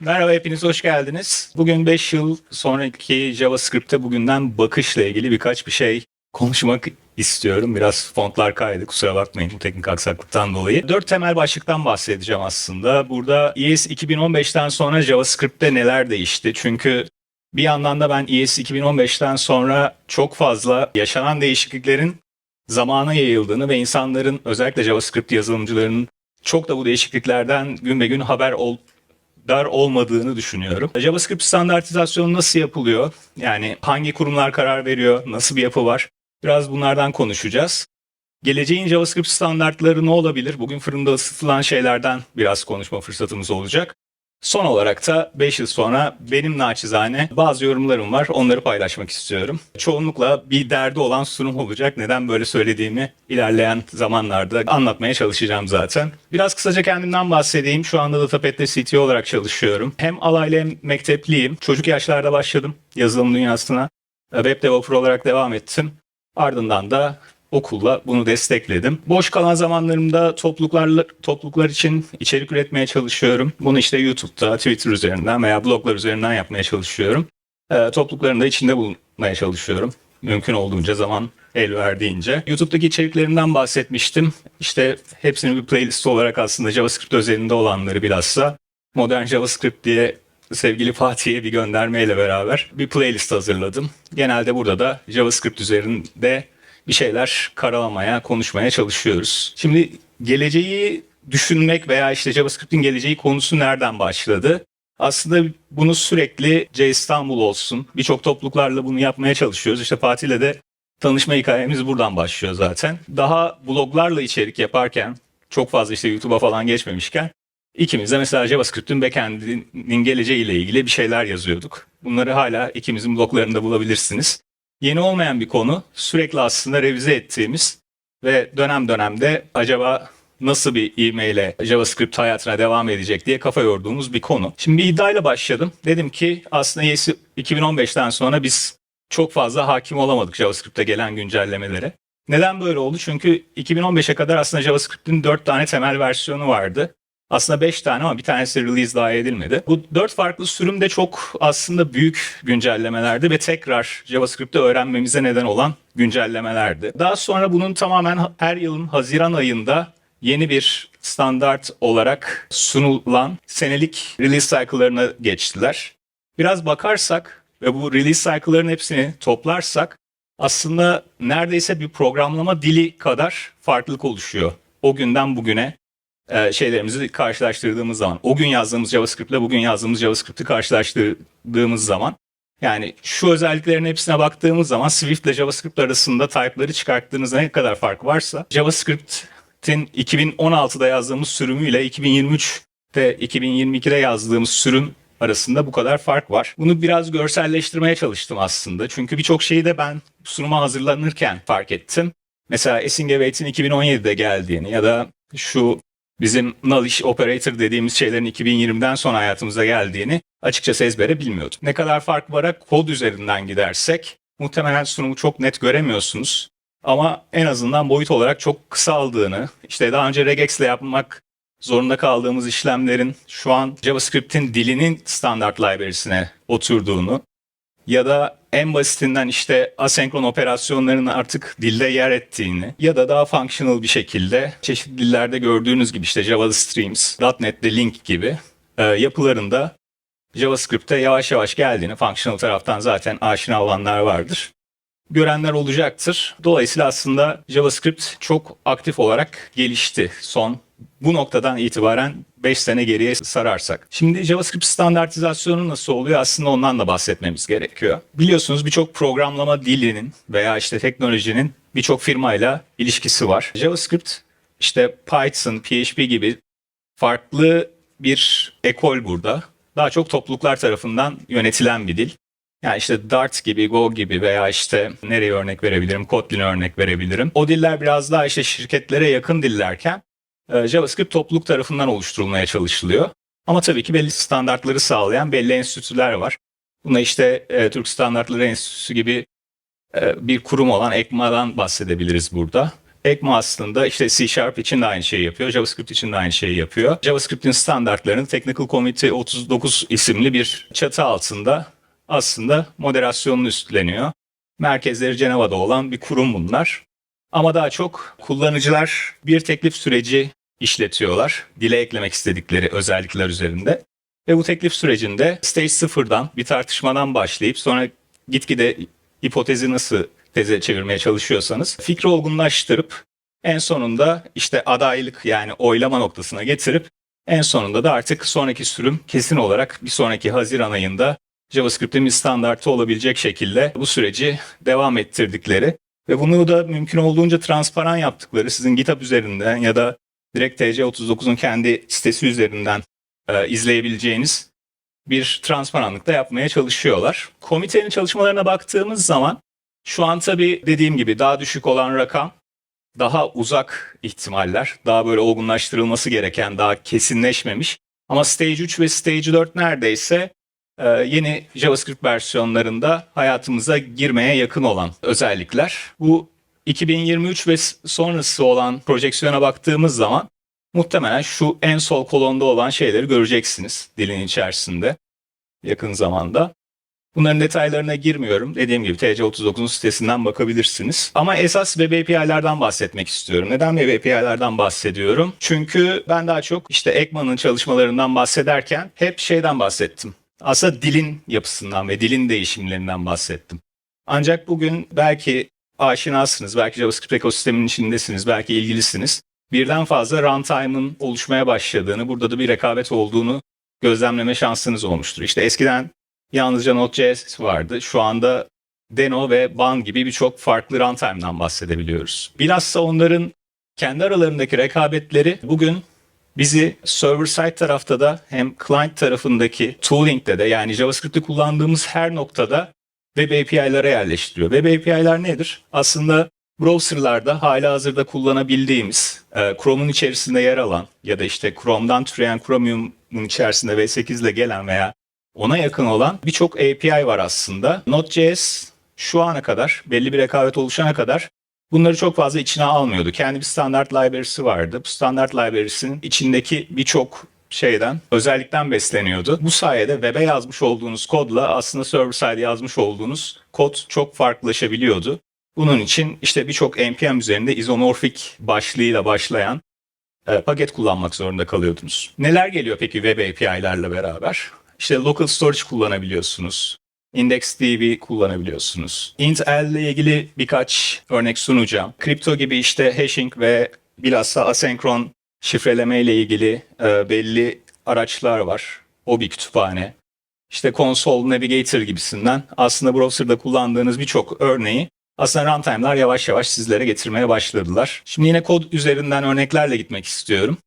Merhaba hepiniz hoş geldiniz. Bugün 5 yıl sonraki JavaScript'te bugünden bakışla ilgili birkaç bir şey konuşmak istiyorum. Biraz fontlar kaydı kusura bakmayın bu teknik aksaklıktan dolayı. Dört temel başlıktan bahsedeceğim aslında. Burada ES 2015'ten sonra JavaScript'te neler değişti? Çünkü bir yandan da ben ES 2015'ten sonra çok fazla yaşanan değişikliklerin zamana yayıldığını ve insanların özellikle JavaScript yazılımcılarının çok da bu değişikliklerden gün be gün haber ol, dar olmadığını düşünüyorum. JavaScript standartizasyonu nasıl yapılıyor? Yani hangi kurumlar karar veriyor? Nasıl bir yapı var? Biraz bunlardan konuşacağız. Geleceğin JavaScript standartları ne olabilir? Bugün fırında ısıtılan şeylerden biraz konuşma fırsatımız olacak. Son olarak da 5 yıl sonra benim naçizane bazı yorumlarım var. Onları paylaşmak istiyorum. Çoğunlukla bir derdi olan sunum olacak. Neden böyle söylediğimi ilerleyen zamanlarda anlatmaya çalışacağım zaten. Biraz kısaca kendimden bahsedeyim. Şu anda Datapet'te CTO olarak çalışıyorum. Hem alaylı hem mektepliyim. Çocuk yaşlarda başladım yazılım dünyasına. Web developer olarak devam ettim. Ardından da okulla bunu destekledim. Boş kalan zamanlarımda topluluklar topluluklar için içerik üretmeye çalışıyorum. Bunu işte YouTube'da, Twitter üzerinden veya bloglar üzerinden yapmaya çalışıyorum. E, toplulukların da içinde bulunmaya çalışıyorum. Mümkün olduğunca zaman el verdiğince. YouTube'daki içeriklerimden bahsetmiştim. İşte hepsini bir playlist olarak aslında JavaScript özelinde olanları bilhassa Modern JavaScript diye sevgili Fatih'e bir göndermeyle beraber bir playlist hazırladım. Genelde burada da JavaScript üzerinde bir şeyler karalamaya, konuşmaya çalışıyoruz. Şimdi geleceği düşünmek veya işte JavaScript'in geleceği konusu nereden başladı? Aslında bunu sürekli C İstanbul olsun. Birçok topluluklarla bunu yapmaya çalışıyoruz. İşte Fatih'le de tanışma hikayemiz buradan başlıyor zaten. Daha bloglarla içerik yaparken çok fazla işte YouTube'a falan geçmemişken ikimiz de mesela JavaScript'in backend'inin geleceğiyle ilgili bir şeyler yazıyorduk. Bunları hala ikimizin bloglarında bulabilirsiniz yeni olmayan bir konu. Sürekli aslında revize ettiğimiz ve dönem dönemde acaba nasıl bir ivmeyle JavaScript hayatına devam edecek diye kafa yorduğumuz bir konu. Şimdi bir iddiayla başladım. Dedim ki aslında ES 2015'ten sonra biz çok fazla hakim olamadık JavaScript'te gelen güncellemelere. Neden böyle oldu? Çünkü 2015'e kadar aslında JavaScript'in 4 tane temel versiyonu vardı. Aslında 5 tane ama bir tanesi release daha edilmedi. Bu 4 farklı sürüm de çok aslında büyük güncellemelerdi ve tekrar JavaScript'i öğrenmemize neden olan güncellemelerdi. Daha sonra bunun tamamen her yılın Haziran ayında yeni bir standart olarak sunulan senelik release cycle'larına geçtiler. Biraz bakarsak ve bu release cycle'ların hepsini toplarsak aslında neredeyse bir programlama dili kadar farklılık oluşuyor. O günden bugüne e, şeylerimizi karşılaştırdığımız zaman, o gün yazdığımız JavaScript ile bugün yazdığımız JavaScript'i karşılaştırdığımız zaman, yani şu özelliklerin hepsine baktığımız zaman Swift ile JavaScript arasında type'ları çıkarttığınızda ne kadar fark varsa, JavaScript'in 2016'da yazdığımız sürümüyle 2023'te 2022'de yazdığımız sürüm arasında bu kadar fark var. Bunu biraz görselleştirmeye çalıştım aslında. Çünkü birçok şeyi de ben sunuma hazırlanırken fark ettim. Mesela Essing Await'in 2017'de geldiğini ya da şu bizim nullish operator dediğimiz şeylerin 2020'den sonra hayatımıza geldiğini açıkçası ezbere bilmiyordum. Ne kadar fark var kod üzerinden gidersek muhtemelen sunumu çok net göremiyorsunuz. Ama en azından boyut olarak çok kısaldığını, işte daha önce regex ile yapmak zorunda kaldığımız işlemlerin şu an JavaScript'in dilinin standart library'sine oturduğunu ya da en basitinden işte asenkron operasyonların artık dilde yer ettiğini ya da daha functional bir şekilde çeşitli dillerde gördüğünüz gibi işte Java Streams, .NET'de Link gibi e, yapılarında JavaScript'e yavaş yavaş geldiğini functional taraftan zaten aşina olanlar vardır. Görenler olacaktır. Dolayısıyla aslında JavaScript çok aktif olarak gelişti son bu noktadan itibaren 5 sene geriye sararsak. Şimdi JavaScript standartizasyonu nasıl oluyor aslında ondan da bahsetmemiz gerekiyor. Biliyorsunuz birçok programlama dilinin veya işte teknolojinin birçok firmayla ilişkisi var. JavaScript işte Python, PHP gibi farklı bir ekol burada. Daha çok topluluklar tarafından yönetilen bir dil. Yani işte Dart gibi, Go gibi veya işte nereye örnek verebilirim, Kotlin örnek verebilirim. O diller biraz daha işte şirketlere yakın dillerken JavaScript topluluk tarafından oluşturulmaya çalışılıyor. Ama tabii ki belli standartları sağlayan belli enstitüler var. Buna işte e, Türk Standartları Enstitüsü gibi e, bir kurum olan ECMA'dan bahsedebiliriz burada. ECMA aslında işte C Sharp için de aynı şeyi yapıyor, JavaScript için de aynı şeyi yapıyor. JavaScript'in standartlarını Technical Committee 39 isimli bir çatı altında aslında moderasyonunu üstleniyor. Merkezleri Ceneva'da olan bir kurum bunlar. Ama daha çok kullanıcılar bir teklif süreci işletiyorlar. Dile eklemek istedikleri özellikler üzerinde. Ve bu teklif sürecinde stage sıfırdan bir tartışmadan başlayıp sonra gitgide hipotezi nasıl teze çevirmeye çalışıyorsanız fikri olgunlaştırıp en sonunda işte adaylık yani oylama noktasına getirip en sonunda da artık sonraki sürüm kesin olarak bir sonraki Haziran ayında JavaScript'in standartı olabilecek şekilde bu süreci devam ettirdikleri ve bunu da mümkün olduğunca transparan yaptıkları sizin GitHub üzerinden ya da direkt TC39'un kendi sitesi üzerinden e, izleyebileceğiniz bir transparanlıkta yapmaya çalışıyorlar. Komitenin çalışmalarına baktığımız zaman şu an tabii dediğim gibi daha düşük olan rakam daha uzak ihtimaller, daha böyle olgunlaştırılması gereken, daha kesinleşmemiş. Ama Stage 3 ve Stage 4 neredeyse yeni JavaScript versiyonlarında hayatımıza girmeye yakın olan özellikler. Bu 2023 ve sonrası olan projeksiyona baktığımız zaman muhtemelen şu en sol kolonda olan şeyleri göreceksiniz dilin içerisinde yakın zamanda. Bunların detaylarına girmiyorum. Dediğim gibi TC39'un sitesinden bakabilirsiniz. Ama esas Web API'lerden bahsetmek istiyorum. Neden Web API'lerden bahsediyorum? Çünkü ben daha çok işte Ekman'ın çalışmalarından bahsederken hep şeyden bahsettim. Aslında dilin yapısından ve dilin değişimlerinden bahsettim. Ancak bugün belki aşinasınız, belki JavaScript ekosisteminin içindesiniz, belki ilgilisiniz. Birden fazla runtime'ın oluşmaya başladığını, burada da bir rekabet olduğunu gözlemleme şansınız olmuştur. İşte eskiden yalnızca Node.js vardı. Şu anda Deno ve Ban gibi birçok farklı runtime'dan bahsedebiliyoruz. Bilhassa onların kendi aralarındaki rekabetleri bugün bizi server side tarafta da hem client tarafındaki tooling'de de yani JavaScript'i kullandığımız her noktada web API'lara yerleştiriyor. Web API'ler nedir? Aslında browserlarda hala hazırda kullanabildiğimiz e, Chrome'un içerisinde yer alan ya da işte Chrome'dan türeyen Chromium'un içerisinde V8 ile gelen veya ona yakın olan birçok API var aslında. Node.js şu ana kadar belli bir rekabet oluşana kadar bunları çok fazla içine almıyordu. Kendi bir standart library'si vardı. Bu standart library'sinin içindeki birçok şeyden, özellikten besleniyordu. Bu sayede web'e yazmış olduğunuz kodla aslında server side yazmış olduğunuz kod çok farklılaşabiliyordu. Bunun için işte birçok npm üzerinde izomorfik başlığıyla başlayan e, paket kullanmak zorunda kalıyordunuz. Neler geliyor peki web API'lerle beraber? İşte local storage kullanabiliyorsunuz. IndexDB kullanabiliyorsunuz. IntL ile ilgili birkaç örnek sunacağım. Kripto gibi işte hashing ve bilhassa asenkron şifreleme ile ilgili e, belli araçlar var. O bir kütüphane. İşte console navigator gibisinden aslında browser'da kullandığınız birçok örneği aslında runtime'lar yavaş yavaş sizlere getirmeye başladılar. Şimdi yine kod üzerinden örneklerle gitmek istiyorum.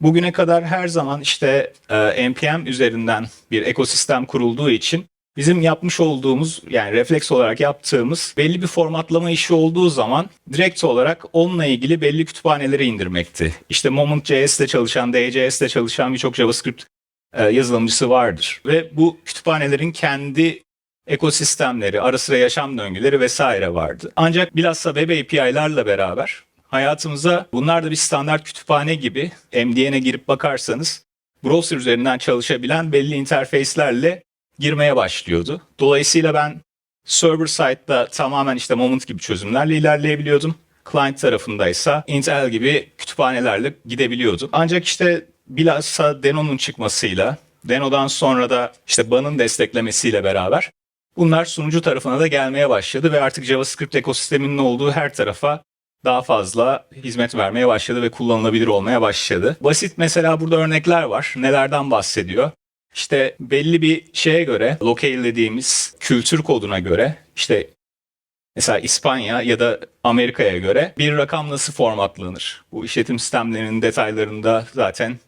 Bugüne kadar her zaman işte e, NPM üzerinden bir ekosistem kurulduğu için bizim yapmış olduğumuz yani refleks olarak yaptığımız belli bir formatlama işi olduğu zaman direkt olarak onunla ilgili belli kütüphaneleri indirmekti. İşte Moment.js'te çalışan, DJS'te çalışan birçok JavaScript e, yazılımcısı vardır. Ve bu kütüphanelerin kendi ekosistemleri, ara sıra yaşam döngüleri vesaire vardı. Ancak bilhassa web API'larla beraber hayatımıza bunlar da bir standart kütüphane gibi MDN'e girip bakarsanız browser üzerinden çalışabilen belli interface'lerle girmeye başlıyordu. Dolayısıyla ben server side'da tamamen işte Moment gibi çözümlerle ilerleyebiliyordum. Client tarafındaysa Intel gibi kütüphanelerle gidebiliyordum. Ancak işte bilhassa Deno'nun çıkmasıyla, Deno'dan sonra da işte Ban'ın desteklemesiyle beraber bunlar sunucu tarafına da gelmeye başladı ve artık JavaScript ekosisteminin olduğu her tarafa daha fazla hizmet vermeye başladı ve kullanılabilir olmaya başladı. Basit mesela burada örnekler var. Nelerden bahsediyor? İşte belli bir şeye göre, locale dediğimiz kültür koduna göre, işte mesela İspanya ya da Amerika'ya göre bir rakam nasıl formatlanır? Bu işletim sistemlerinin detaylarında zaten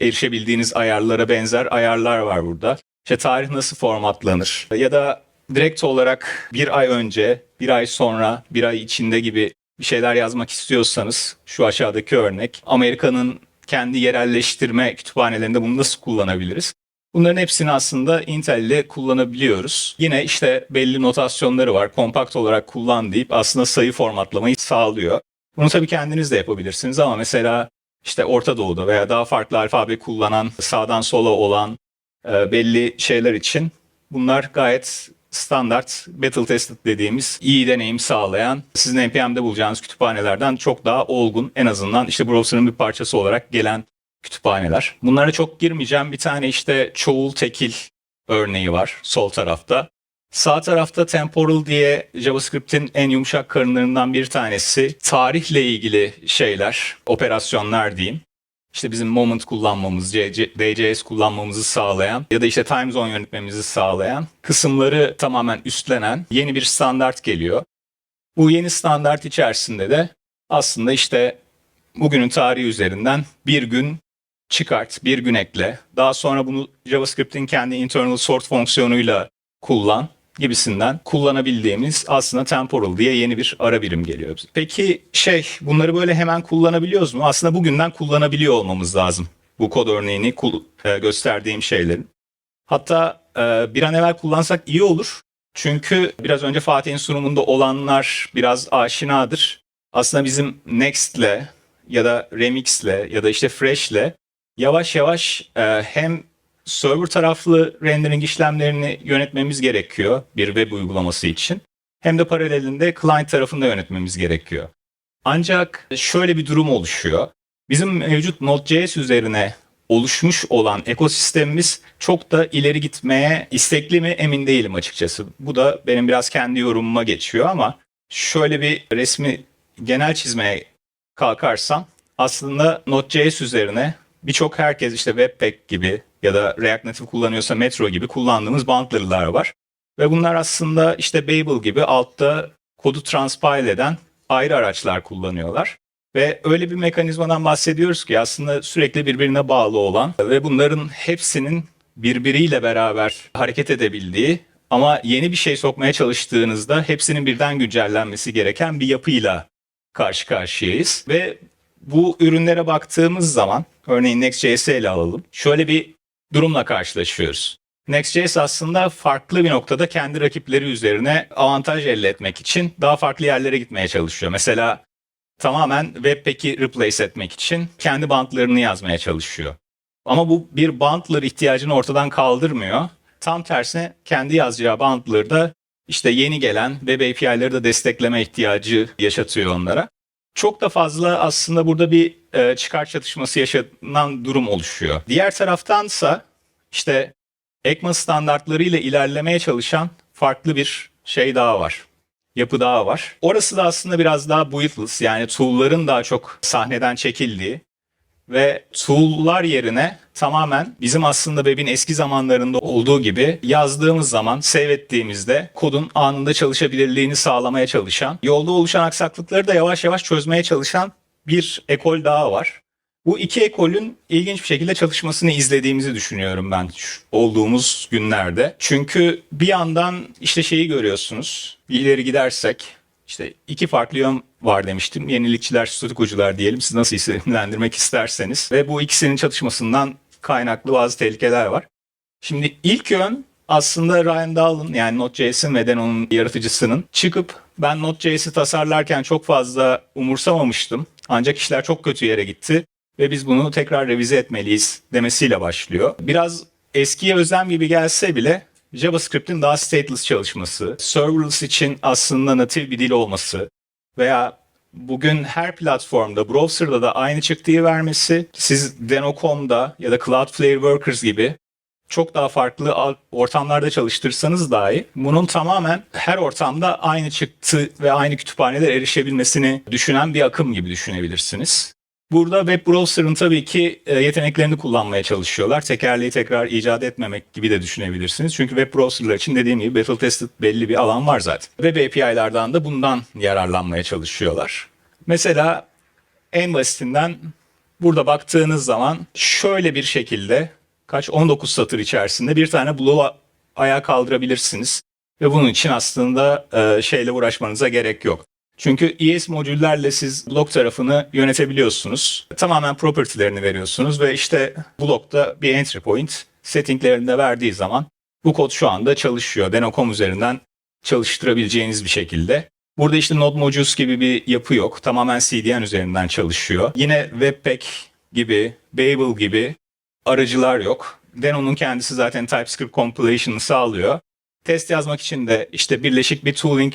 erişebildiğiniz ayarlara benzer ayarlar var burada. İşte tarih nasıl formatlanır? Ya da direkt olarak bir ay önce, bir ay sonra, bir ay içinde gibi bir şeyler yazmak istiyorsanız şu aşağıdaki örnek Amerika'nın kendi yerelleştirme kütüphanelerinde bunu nasıl kullanabiliriz? Bunların hepsini aslında Intel ile kullanabiliyoruz. Yine işte belli notasyonları var. Kompakt olarak kullan deyip aslında sayı formatlamayı sağlıyor. Bunu tabii kendiniz de yapabilirsiniz ama mesela işte Orta Doğu'da veya daha farklı alfabe kullanan, sağdan sola olan e, belli şeyler için bunlar gayet standart battle tested dediğimiz iyi deneyim sağlayan sizin npm'de bulacağınız kütüphanelerden çok daha olgun en azından işte browser'ın bir parçası olarak gelen kütüphaneler. Bunlara çok girmeyeceğim. Bir tane işte çoğul tekil örneği var sol tarafta. Sağ tarafta temporal diye JavaScript'in en yumuşak karınlarından bir tanesi. Tarihle ilgili şeyler, operasyonlar diyeyim. İşte bizim moment kullanmamız, DCS kullanmamızı sağlayan ya da işte time zone yönetmemizi sağlayan kısımları tamamen üstlenen yeni bir standart geliyor. Bu yeni standart içerisinde de aslında işte bugünün tarihi üzerinden bir gün çıkart, bir gün ekle. Daha sonra bunu JavaScript'in kendi internal sort fonksiyonuyla kullan gibisinden kullanabildiğimiz aslında temporal diye yeni bir ara birim geliyor. Peki şey bunları böyle hemen kullanabiliyoruz mu? Aslında bugünden kullanabiliyor olmamız lazım. Bu kod örneğini e, gösterdiğim şeylerin. Hatta e, bir an evvel kullansak iyi olur. Çünkü biraz önce Fatih'in sunumunda olanlar biraz aşinadır. Aslında bizim Next'le ya da Remix'le ya da işte Fresh'le yavaş yavaş e, hem server taraflı rendering işlemlerini yönetmemiz gerekiyor bir web uygulaması için. Hem de paralelinde client tarafında yönetmemiz gerekiyor. Ancak şöyle bir durum oluşuyor. Bizim mevcut Node.js üzerine oluşmuş olan ekosistemimiz çok da ileri gitmeye istekli mi emin değilim açıkçası. Bu da benim biraz kendi yorumuma geçiyor ama şöyle bir resmi genel çizmeye kalkarsam aslında Node.js üzerine birçok herkes işte Webpack gibi ya da React Native kullanıyorsa Metro gibi kullandığımız bundler'lar var. Ve bunlar aslında işte Babel gibi altta kodu transpile eden ayrı araçlar kullanıyorlar. Ve öyle bir mekanizmadan bahsediyoruz ki aslında sürekli birbirine bağlı olan ve bunların hepsinin birbiriyle beraber hareket edebildiği ama yeni bir şey sokmaya çalıştığınızda hepsinin birden güncellenmesi gereken bir yapıyla karşı karşıyayız. Ve bu ürünlere baktığımız zaman örneğin Next.js'i ele alalım. Şöyle bir durumla karşılaşıyoruz. Next.js aslında farklı bir noktada kendi rakipleri üzerine avantaj elde etmek için daha farklı yerlere gitmeye çalışıyor. Mesela tamamen Webpack'i replace etmek için kendi bantlarını yazmaya çalışıyor. Ama bu bir bantler ihtiyacını ortadan kaldırmıyor. Tam tersine kendi yazacağı bantları da işte yeni gelen web API'leri de destekleme ihtiyacı yaşatıyor onlara. Çok da fazla aslında burada bir e, çıkar çatışması yaşanan durum oluşuyor. Diğer taraftansa işte ECMA standartlarıyla ilerlemeye çalışan farklı bir şey daha var. Yapı daha var. Orası da aslında biraz daha buitless yani tool'ların daha çok sahneden çekildiği ve tool'lar yerine tamamen bizim aslında web'in eski zamanlarında olduğu gibi yazdığımız zaman save ettiğimizde kodun anında çalışabilirliğini sağlamaya çalışan, yolda oluşan aksaklıkları da yavaş yavaş çözmeye çalışan bir ekol daha var. Bu iki ekolün ilginç bir şekilde çalışmasını izlediğimizi düşünüyorum ben olduğumuz günlerde. Çünkü bir yandan işte şeyi görüyorsunuz. İleri gidersek işte iki farklı yön var demiştim. Yenilikçiler, statikocular diyelim. Siz nasıl isimlendirmek isterseniz. Ve bu ikisinin çatışmasından kaynaklı bazı tehlikeler var. Şimdi ilk yön aslında Ryan Dahlen yani Node.js'in ve Deno'nun yaratıcısının çıkıp ben Node.js'i tasarlarken çok fazla umursamamıştım. Ancak işler çok kötü yere gitti ve biz bunu tekrar revize etmeliyiz demesiyle başlıyor. Biraz eskiye özlem gibi gelse bile JavaScript'in daha stateless çalışması, serverless için aslında natif bir dil olması veya bugün her platformda, browser'da da aynı çıktığı vermesi, siz Deno.com'da ya da Cloudflare Workers gibi çok daha farklı ortamlarda çalıştırsanız dahi bunun tamamen her ortamda aynı çıktı ve aynı kütüphaneler erişebilmesini düşünen bir akım gibi düşünebilirsiniz. Burada web browser'ın tabii ki e, yeteneklerini kullanmaya çalışıyorlar. Tekerleği tekrar icat etmemek gibi de düşünebilirsiniz. Çünkü web browser'lar için dediğim gibi battle tested belli bir alan var zaten. Web API'lardan da bundan yararlanmaya çalışıyorlar. Mesela en basitinden burada baktığınız zaman şöyle bir şekilde kaç 19 satır içerisinde bir tane bloğu ayağa kaldırabilirsiniz. Ve bunun için aslında e, şeyle uğraşmanıza gerek yok. Çünkü ES modüllerle siz blok tarafını yönetebiliyorsunuz. Tamamen property'lerini veriyorsunuz ve işte blokta bir entry point settinglerini de verdiği zaman bu kod şu anda çalışıyor. Deno.com üzerinden çalıştırabileceğiniz bir şekilde. Burada işte Node Modules gibi bir yapı yok. Tamamen CDN üzerinden çalışıyor. Yine Webpack gibi, Babel gibi aracılar yok. Deno'nun kendisi zaten TypeScript compilation'ı sağlıyor. Test yazmak için de işte birleşik bir tooling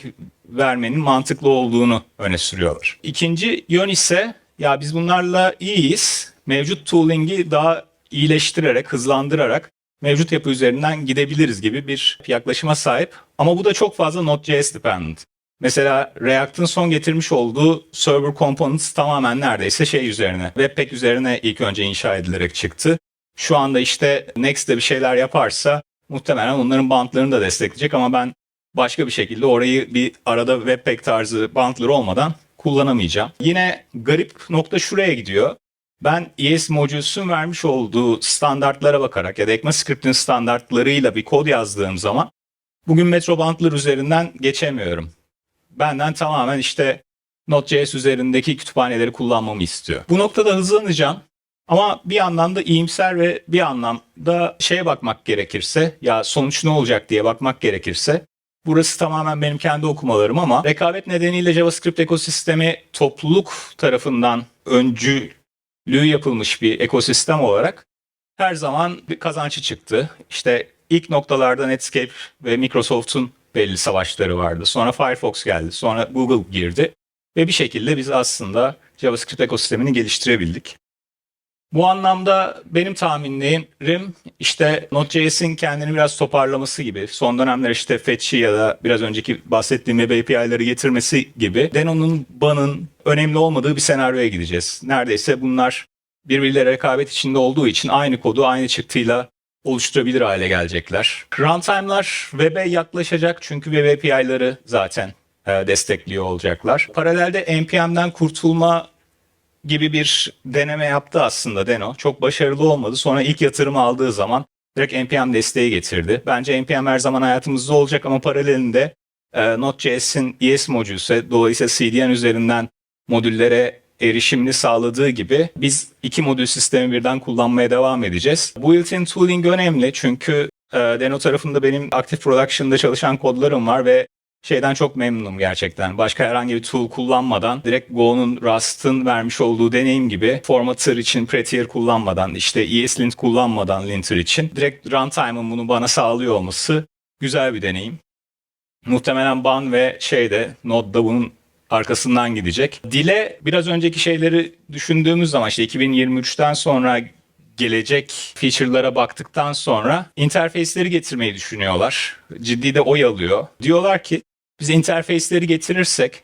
vermenin mantıklı olduğunu öne sürüyorlar. İkinci yön ise ya biz bunlarla iyiyiz. Mevcut tooling'i daha iyileştirerek, hızlandırarak mevcut yapı üzerinden gidebiliriz gibi bir yaklaşıma sahip. Ama bu da çok fazla Node.js dependent. Mesela React'ın son getirmiş olduğu server components tamamen neredeyse şey üzerine, Webpack üzerine ilk önce inşa edilerek çıktı. Şu anda işte Next'te bir şeyler yaparsa muhtemelen onların bantlarını da destekleyecek ama ben başka bir şekilde orayı bir arada Webpack tarzı bantları olmadan kullanamayacağım. Yine garip nokta şuraya gidiyor. Ben ES Modules'un vermiş olduğu standartlara bakarak ya da ECMAScript'in standartlarıyla bir kod yazdığım zaman bugün Metro bantlar üzerinden geçemiyorum. Benden tamamen işte Node.js üzerindeki kütüphaneleri kullanmamı istiyor. Bu noktada hızlanacağım. Ama bir yandan da iyimser ve bir anlamda şeye bakmak gerekirse ya sonuç ne olacak diye bakmak gerekirse burası tamamen benim kendi okumalarım ama rekabet nedeniyle JavaScript ekosistemi topluluk tarafından öncülüğü yapılmış bir ekosistem olarak her zaman bir kazançı çıktı. İşte ilk noktalarda Netscape ve Microsoft'un belli savaşları vardı. Sonra Firefox geldi. Sonra Google girdi. Ve bir şekilde biz aslında JavaScript ekosistemini geliştirebildik. Bu anlamda benim tahminlerim işte Node.js'in kendini biraz toparlaması gibi. Son dönemler işte Fetch'i ya da biraz önceki bahsettiğim web API'ları getirmesi gibi. Deno'nun, Ban'ın önemli olmadığı bir senaryoya gideceğiz. Neredeyse bunlar birbirleriyle rekabet içinde olduğu için aynı kodu aynı çıktıyla oluşturabilir hale gelecekler. Runtime'lar web'e yaklaşacak çünkü web API'ları zaten e, destekliyor olacaklar. Paralelde NPM'den kurtulma gibi bir deneme yaptı aslında Deno. Çok başarılı olmadı. Sonra ilk yatırımı aldığı zaman direkt NPM desteği getirdi. Bence NPM her zaman hayatımızda olacak ama paralelinde e, Node.js'in ES modülse dolayısıyla CDN üzerinden modüllere erişimini sağladığı gibi biz iki modül sistemi birden kullanmaya devam edeceğiz. Built-in tooling önemli çünkü e, Deno tarafında benim Active Production'da çalışan kodlarım var ve şeyden çok memnunum gerçekten. Başka herhangi bir tool kullanmadan direkt Go'nun Rust'ın vermiş olduğu deneyim gibi formatter için Prettier kullanmadan işte ESLint kullanmadan linter için direkt runtime'ın bunu bana sağlıyor olması güzel bir deneyim. Muhtemelen Ban ve şeyde Node'da bunun arkasından gidecek. Dile biraz önceki şeyleri düşündüğümüz zaman işte 2023'ten sonra gelecek feature'lara baktıktan sonra interface'leri getirmeyi düşünüyorlar. Ciddi de oy alıyor. Diyorlar ki biz interface'leri getirirsek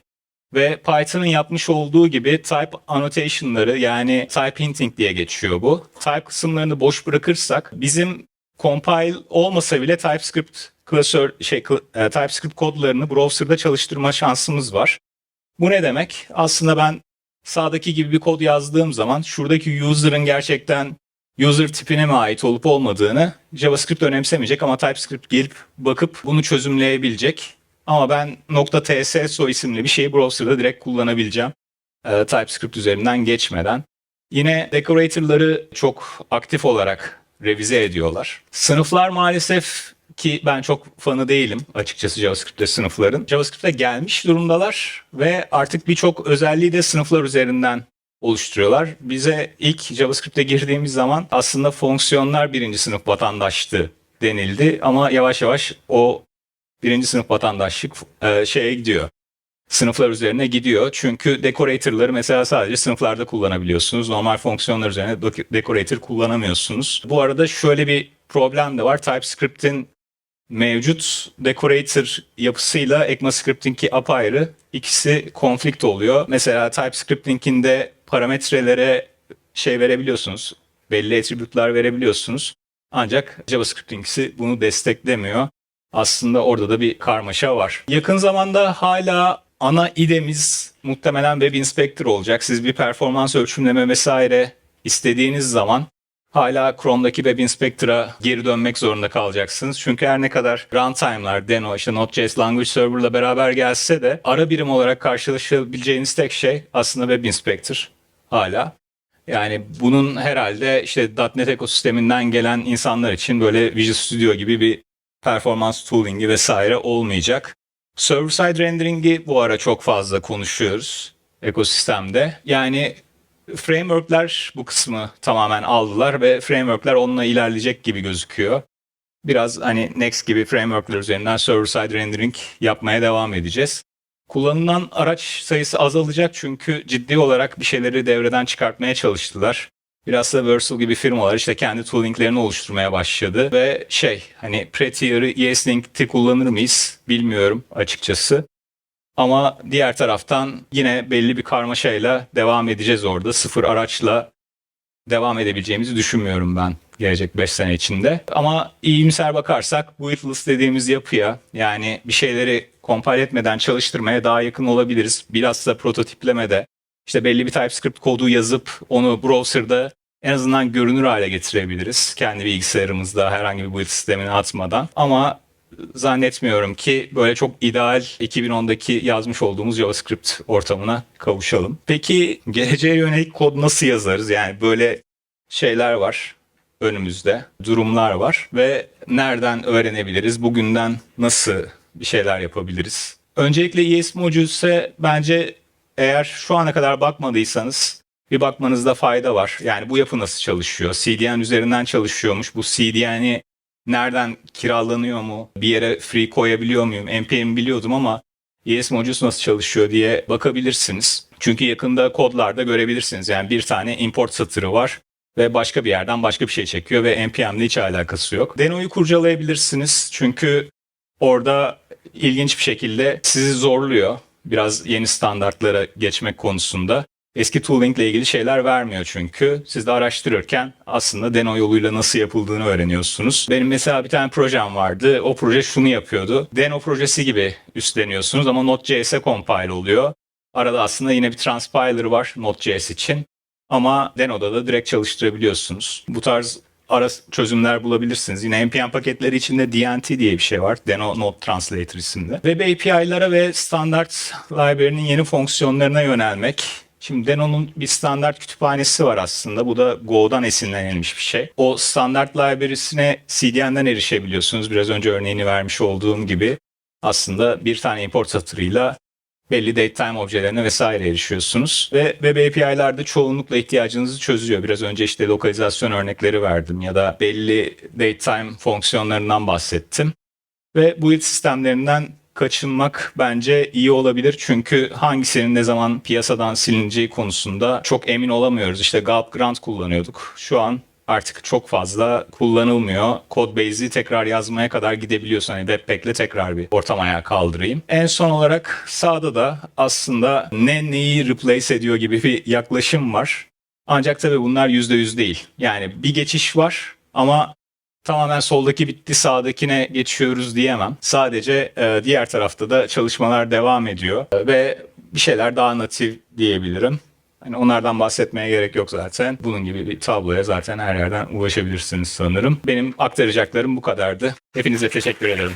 ve Python'ın yapmış olduğu gibi type annotation'ları yani type hinting diye geçiyor bu. Type kısımlarını boş bırakırsak bizim compile olmasa bile TypeScript klasör şey e, TypeScript kodlarını browser'da çalıştırma şansımız var. Bu ne demek? Aslında ben sağdaki gibi bir kod yazdığım zaman şuradaki user'ın gerçekten user tipine mi ait olup olmadığını JavaScript önemsemeyecek ama TypeScript gelip bakıp bunu çözümleyebilecek. Ama ben .tsso isimli bir şeyi browser'da direkt kullanabileceğim. Ee, TypeScript üzerinden geçmeden. Yine decorator'ları çok aktif olarak revize ediyorlar. Sınıflar maalesef ki ben çok fanı değilim açıkçası JavaScript'te sınıfların. JavaScript'e gelmiş durumdalar ve artık birçok özelliği de sınıflar üzerinden oluşturuyorlar. Bize ilk JavaScript'e girdiğimiz zaman aslında fonksiyonlar birinci sınıf vatandaştı denildi ama yavaş yavaş o birinci sınıf vatandaşlık e, şeye gidiyor. Sınıflar üzerine gidiyor. Çünkü decorator'ları mesela sadece sınıflarda kullanabiliyorsunuz. Normal fonksiyonlar üzerine decorator kullanamıyorsunuz. Bu arada şöyle bir problem de var. TypeScript'in mevcut decorator yapısıyla ECMAScript'inki apayrı. İkisi konflikt oluyor. Mesela TypeScript'inkinde parametrelere şey verebiliyorsunuz. Belli attribute'lar verebiliyorsunuz. Ancak JavaScript'inkisi bunu desteklemiyor. Aslında orada da bir karmaşa var. Yakın zamanda hala ana idemiz muhtemelen Web Inspector olacak. Siz bir performans ölçümleme vesaire istediğiniz zaman hala Chrome'daki Web Inspector'a geri dönmek zorunda kalacaksınız. Çünkü her ne kadar runtime'lar, Deno, işte Node.js Language Server'la beraber gelse de ara birim olarak karşılaşabileceğiniz tek şey aslında Web Inspector hala. Yani bunun herhalde işte .NET ekosisteminden gelen insanlar için böyle Visual Studio gibi bir performans tooling'i vesaire olmayacak. Server-side rendering'i bu ara çok fazla konuşuyoruz ekosistemde. Yani framework'ler bu kısmı tamamen aldılar ve framework'ler onunla ilerleyecek gibi gözüküyor. Biraz hani Next gibi framework'ler üzerinden server-side rendering yapmaya devam edeceğiz. Kullanılan araç sayısı azalacak çünkü ciddi olarak bir şeyleri devreden çıkartmaya çalıştılar. Biraz da Versal gibi firmalar işte kendi toolinglerini oluşturmaya başladı ve şey hani Pretier'ı ESLint'i kullanır mıyız bilmiyorum açıkçası. Ama diğer taraftan yine belli bir karmaşayla devam edeceğiz orada. Sıfır araçla devam edebileceğimizi düşünmüyorum ben gelecek 5 sene içinde. Ama iyimser bakarsak bu dediğimiz yapıya yani bir şeyleri compile etmeden çalıştırmaya daha yakın olabiliriz. Bilhassa prototiplemede işte belli bir TypeScript kodu yazıp onu browser'da en azından görünür hale getirebiliriz. Kendi bilgisayarımızda herhangi bir build sistemine atmadan. Ama zannetmiyorum ki böyle çok ideal 2010'daki yazmış olduğumuz JavaScript ortamına kavuşalım. Peki geleceğe yönelik kod nasıl yazarız? Yani böyle şeyler var önümüzde, durumlar var ve nereden öğrenebiliriz? Bugünden nasıl bir şeyler yapabiliriz? Öncelikle ES Modules'e bence eğer şu ana kadar bakmadıysanız bir bakmanızda fayda var. Yani bu yapı nasıl çalışıyor? CDN üzerinden çalışıyormuş. Bu CDN'i nereden kiralanıyor mu? Bir yere free koyabiliyor muyum? NPM biliyordum ama ES Modules nasıl çalışıyor diye bakabilirsiniz. Çünkü yakında kodlarda görebilirsiniz. Yani bir tane import satırı var ve başka bir yerden başka bir şey çekiyor ve NPM'le hiç alakası yok. Deno'yu kurcalayabilirsiniz çünkü orada ilginç bir şekilde sizi zorluyor. Biraz yeni standartlara geçmek konusunda. Eski tooling ile ilgili şeyler vermiyor çünkü. Siz de araştırırken aslında deno yoluyla nasıl yapıldığını öğreniyorsunuz. Benim mesela bir tane projem vardı. O proje şunu yapıyordu. Deno projesi gibi üstleniyorsunuz ama Node.js'e compile oluyor. Arada aslında yine bir transpiler var Node.js için. Ama Deno'da da direkt çalıştırabiliyorsunuz. Bu tarz ara çözümler bulabilirsiniz. Yine NPM paketleri içinde DNT diye bir şey var. Deno Node Translator isimli. Web API'lara ve standart library'nin yeni fonksiyonlarına yönelmek. Şimdi Deno'nun bir standart kütüphanesi var aslında. Bu da Go'dan esinlenilmiş bir şey. O standart library'sine CDN'den erişebiliyorsunuz. Biraz önce örneğini vermiş olduğum gibi. Aslında bir tane import satırıyla belli datetime objelerine vesaire erişiyorsunuz. Ve web API'larda çoğunlukla ihtiyacınızı çözüyor. Biraz önce işte lokalizasyon örnekleri verdim ya da belli datetime fonksiyonlarından bahsettim. Ve build sistemlerinden kaçınmak bence iyi olabilir. Çünkü hangisinin ne zaman piyasadan silineceği konusunda çok emin olamıyoruz. İşte Gulp Grant kullanıyorduk. Şu an artık çok fazla kullanılmıyor. Codebase'i tekrar yazmaya kadar gidebiliyorsun. Hani Webpack'le tekrar bir ortam ayağa kaldırayım. En son olarak sağda da aslında ne neyi replace ediyor gibi bir yaklaşım var. Ancak tabii bunlar %100 değil. Yani bir geçiş var ama tamamen soldaki bitti sağdakine geçiyoruz diyemem. Sadece e, diğer tarafta da çalışmalar devam ediyor E, ve bir şeyler daha natif diyebilirim. Hani onlardan bahsetmeye gerek yok zaten. Bunun gibi bir tabloya zaten her yerden ulaşabilirsiniz sanırım. Benim aktaracaklarım bu kadardı. Hepinize teşekkür ederim.